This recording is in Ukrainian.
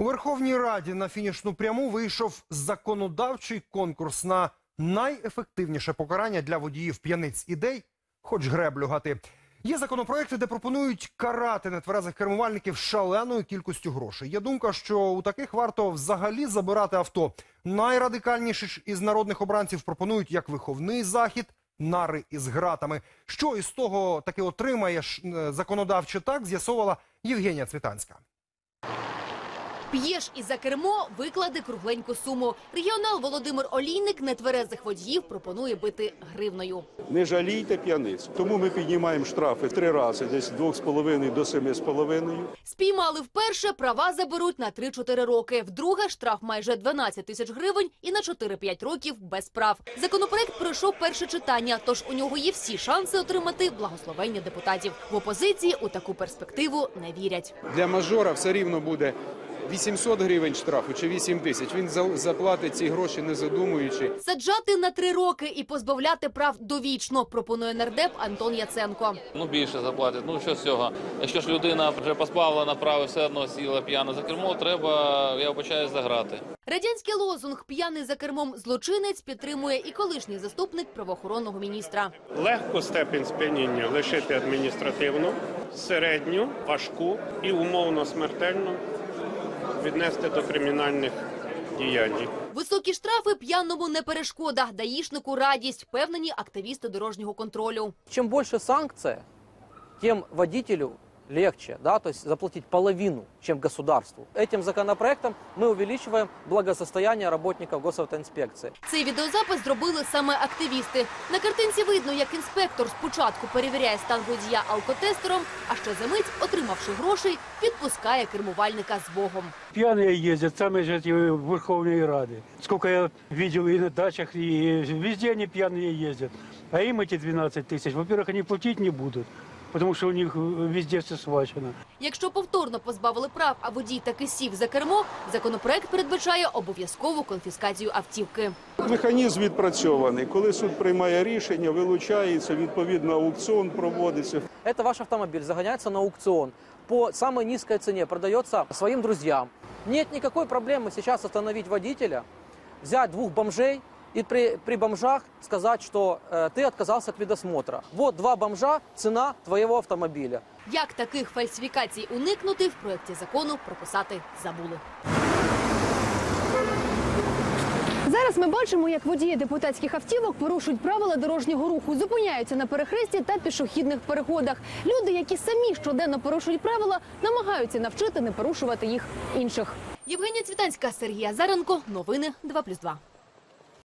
У Верховній Раді на фінішну пряму вийшов законодавчий конкурс на найефективніше покарання для водіїв п'яниць ідей, хоч греблю гати. Є законопроекти, де пропонують карати нетверезих кермувальників шаленою кількістю грошей. Є думка, що у таких варто взагалі забирати авто. Найрадикальніші із народних обранців пропонують як виховний захід, нари із гратами. Що із того таки отримає е, законодавче так, з'ясовувала Євгенія Цвітанська. П'єш і за кермо виклади кругленьку суму. Регіонал Володимир Олійник нетверезих водіїв пропонує бити гривною. Не жалійте п'яниць. Тому ми піднімаємо штрафи три рази, десь з 2,5 до 7,5. Спіймали вперше, права заберуть на 3-4 роки. Вдруге штраф майже 12 тисяч гривень і на 4-5 років без прав. Законопроект пройшов перше читання, тож у нього є всі шанси отримати благословення депутатів. В опозиції у таку перспективу не вірять. Для мажора все рівно буде 800 гривень штрафу чи 8 тисяч. Він за- заплатить ці гроші, не задумуючи. Саджати на три роки і позбавляти прав довічно, пропонує нардеп Антон Яценко. Ну більше заплатять. Ну що з цього? Якщо ж людина вже позбавлена права, і все одно сіла п'яна за кермо, треба я вбачаю заграти. Радянський лозунг «П'яний за кермом злочинець» підтримує і колишній заступник правоохоронного міністра. легку степінь сп'яніння лишити адміністративну, середню, важку і умовно смертельну віднести до кримінальних діянь. Високі штрафи п'яному не перешкода, даїшнику радість, впевнені активісти дорожнього контролю. Чим більше санкція, тим водителю легче, да, то есть заплатить половину, чем государству. Этим законопроектом мы увеличиваем благосостояние работников госавтоинспекции. Цей відеозапис зробили саме активісти. На картинці видно, як інспектор спочатку перевіряє стан водія алкотестером, а ще за мить, отримавши грошей, відпускає кермувальника з Богом. Пьяные ездят, сами же эти Верховные Рады. Сколько я видел и на дачах, и везде они пьяные ездят. А им эти 12 тысяч, во-первых, они платить не будут, потому что у них э, везде все схвачено. Якщо повторно позбавили прав, а водій таки сів за кермо, законопроект передбачає обов'язкову конфіскацію автівки. Механізм відпрацьований. Коли суд приймає рішення, вилучається, відповідно аукціон проводиться. Это ваш автомобиль загоняется на аукцион. По самой низкой цене продается своим друзьям. Нет никакой проблемы сейчас остановить водителя, взять двух бомжей и при, при бомжах сказать, что э, ты отказался от видосмотра. Вот два бомжа, цена твоего автомобиля. Як таких фальсифікацій уникнути, в проєкті закону прописати забули. Зараз ми бачимо, як водії депутатських автівок порушують правила дорожнього руху, зупиняються на перехресті та пішохідних переходах. Люди, які самі щоденно порушують правила, намагаються навчити не порушувати їх інших. Євгенія Цвітанська, Сергій Азаренко. Новини 2+,2.